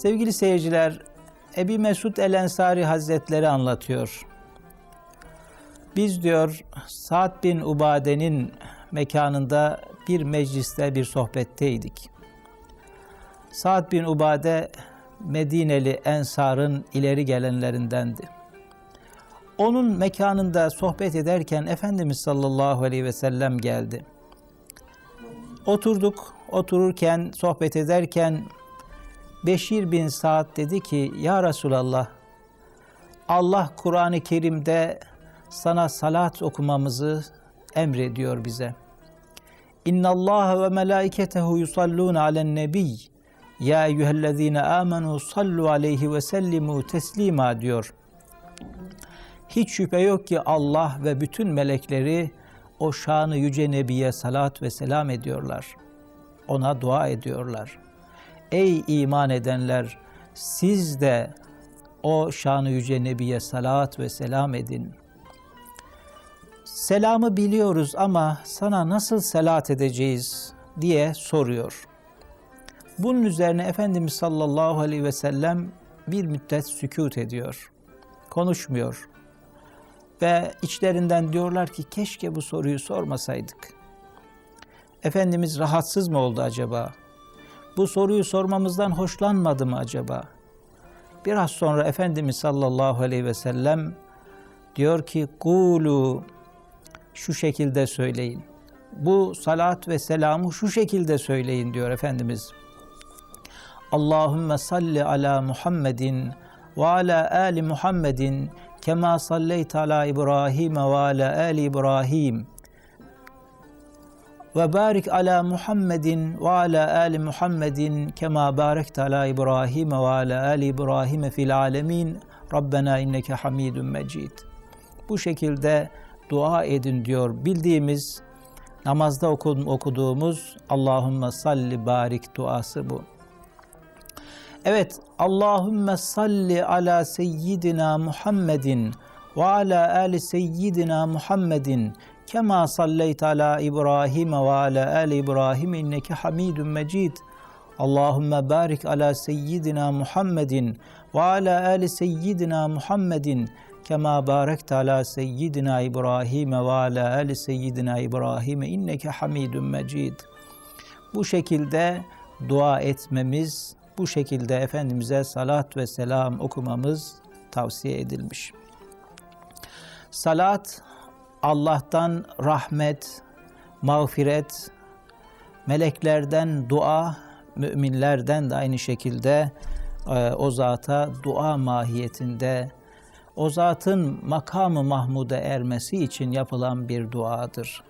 Sevgili seyirciler, Ebi Mesud El Ensari Hazretleri anlatıyor. Biz diyor Sa'd bin Ubade'nin mekanında bir mecliste bir sohbetteydik. Sa'd bin Ubade Medineli Ensar'ın ileri gelenlerindendi. Onun mekanında sohbet ederken Efendimiz sallallahu aleyhi ve sellem geldi. Oturduk, otururken, sohbet ederken Beşir bin Sa'd dedi ki, Ya Resulallah, Allah Kur'an-ı Kerim'de sana salat okumamızı emrediyor bize. İnna Allah ve melaiketehu yusallun alen nebiy. Ya eyyühellezine amenu sallu aleyhi ve sellimu teslima diyor. Hiç şüphe yok ki Allah ve bütün melekleri o şanı yüce nebiye salat ve selam ediyorlar. Ona dua ediyorlar. Ey iman edenler siz de o şanı yüce nebiye salat ve selam edin. Selamı biliyoruz ama sana nasıl selat edeceğiz diye soruyor. Bunun üzerine Efendimiz sallallahu aleyhi ve sellem bir müddet sükut ediyor. Konuşmuyor. Ve içlerinden diyorlar ki keşke bu soruyu sormasaydık. Efendimiz rahatsız mı oldu acaba? Bu soruyu sormamızdan hoşlanmadı mı acaba? Biraz sonra Efendimiz sallallahu aleyhi ve sellem diyor ki kulu şu şekilde söyleyin. Bu salat ve selamı şu şekilde söyleyin diyor Efendimiz. Allahümme salli ala Muhammedin ve ala ali Muhammedin kema salleyt ala İbrahim ve ala ali İbrahim ve barik ala Muhammedin ve ala ali Muhammedin kema barekte ala İbrahim ve ala ali İbrahim fil alemin Rabbena inneke hamidun mecid. Bu şekilde dua edin diyor. Bildiğimiz namazda okuduğumuz Allahümme salli barik duası bu. Evet, Allahümme salli ala seyyidina Muhammedin ve ala ali seyyidina Muhammedin kema salleyt ala İbrahim ve ala ali İbrahim inneke hamidun mecid. Allahümme barik ala seyyidina Muhammedin ve ala ali seyyidina Muhammedin kema barekte ala seyyidina İbrahim ve ala ali seyyidina İbrahim inneke hamidun mecid. Bu şekilde dua etmemiz, bu şekilde Efendimiz'e salat ve selam okumamız tavsiye edilmiş. Salat Allah'tan rahmet, mağfiret, meleklerden dua, müminlerden de aynı şekilde e, o zata dua mahiyetinde o zatın makamı Mahmud'a ermesi için yapılan bir duadır.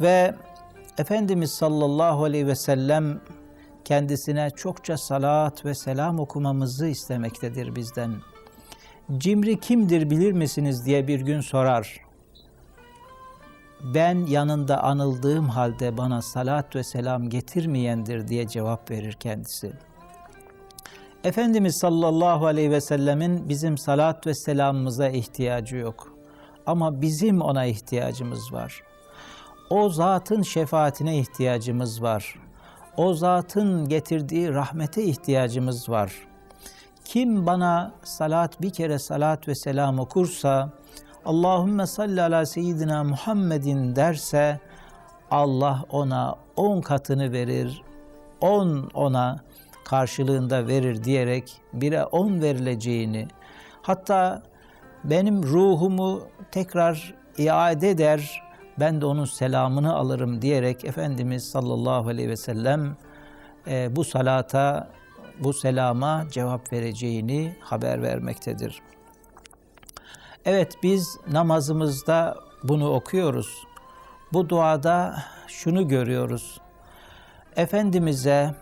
Ve Efendimiz sallallahu aleyhi ve sellem kendisine çokça salat ve selam okumamızı istemektedir bizden. Cimri kimdir bilir misiniz diye bir gün sorar. Ben yanında anıldığım halde bana salat ve selam getirmeyendir diye cevap verir kendisi. Efendimiz sallallahu aleyhi ve sellemin bizim salat ve selamımıza ihtiyacı yok. Ama bizim ona ihtiyacımız var. O zatın şefaatine ihtiyacımız var. O zatın getirdiği rahmete ihtiyacımız var. Kim bana salat bir kere salat ve selam okursa, Allahümme salli ala seyyidina Muhammedin derse, Allah ona on katını verir, on ona karşılığında verir diyerek bire on verileceğini, hatta benim ruhumu tekrar iade eder, ben de onun selamını alırım diyerek Efendimiz sallallahu aleyhi ve sellem e, bu salata, bu selama cevap vereceğini haber vermektedir. Evet biz namazımızda bunu okuyoruz. Bu duada şunu görüyoruz. Efendimiz'e,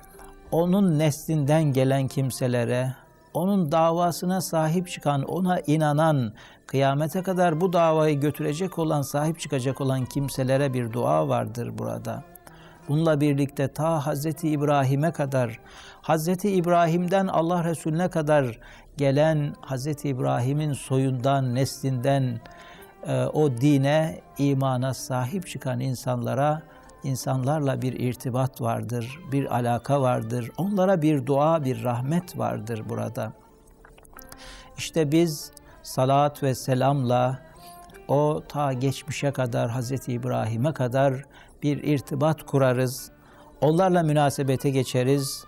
onun neslinden gelen kimselere, onun davasına sahip çıkan, ona inanan, kıyamete kadar bu davayı götürecek olan, sahip çıkacak olan kimselere bir dua vardır burada. Bununla birlikte ta Hazreti İbrahim'e kadar, Hazreti İbrahim'den Allah Resulüne kadar gelen Hazreti İbrahim'in soyundan, neslinden e, o dine, imana sahip çıkan insanlara insanlarla bir irtibat vardır, bir alaka vardır. Onlara bir dua, bir rahmet vardır burada. İşte biz salat ve selamla o ta geçmişe kadar Hazreti İbrahim'e kadar bir irtibat kurarız. Onlarla münasebete geçeriz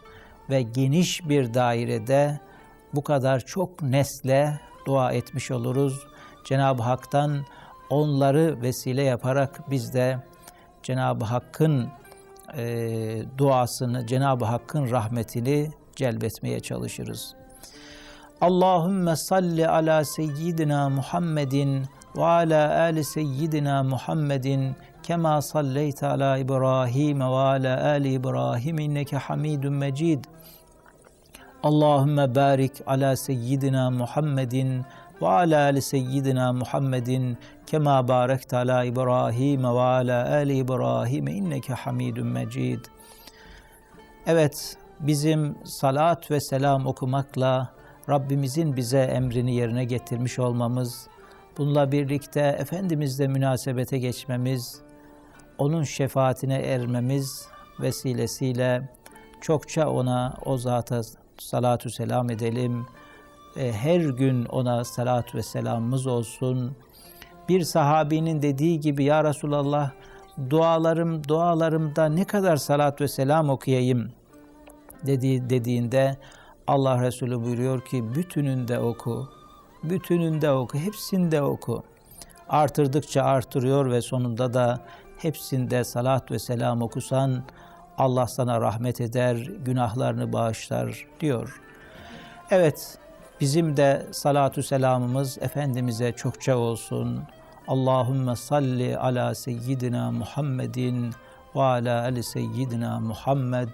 ve geniş bir dairede bu kadar çok nesle dua etmiş oluruz. Cenab-ı Hak'tan onları vesile yaparak biz de Cenab-ı Hakk'ın e, duasını, Cenab-ı Hakk'ın rahmetini celbetmeye çalışırız. Allahümme salli ala seyyidina Muhammedin ve ala ali seyyidina Muhammedin kema salleyte ala İbrahim ve ala ali İbrahim inneke hamidun mecid. Allahümme barik ala seyyidina Muhammedin ve ala ali seyyidina Muhammedin kema barekte ala İbrahim ve ala ali İbrahim inneke hamidun mecid. Evet, bizim salat ve selam okumakla Rabbimizin bize emrini yerine getirmiş olmamız, bununla birlikte Efendimizle münasebete geçmemiz, onun şefaatine ermemiz vesilesiyle çokça ona, o zata salatu selam edelim. E, Her gün ona salat ve selamımız olsun. Bir sahabinin dediği gibi ya Resulallah dualarım dualarımda ne kadar salat ve selam okuyayım dedi, dediğinde Allah Resulü buyuruyor ki bütününde oku, bütününde oku, hepsinde oku. Artırdıkça artırıyor ve sonunda da hepsinde salat ve selam okusan Allah sana rahmet eder, günahlarını bağışlar diyor. Evet, bizim de salatu selamımız Efendimiz'e çokça olsun. Allahümme salli ala seyyidina Muhammedin ve ala ali seyyidina Muhammed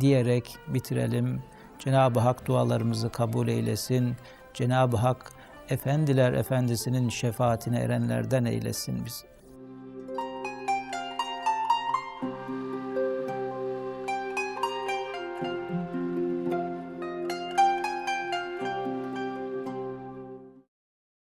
diyerek bitirelim. Cenab-ı Hak dualarımızı kabul eylesin. Cenab-ı Hak Efendiler Efendisi'nin şefaatine erenlerden eylesin bizi.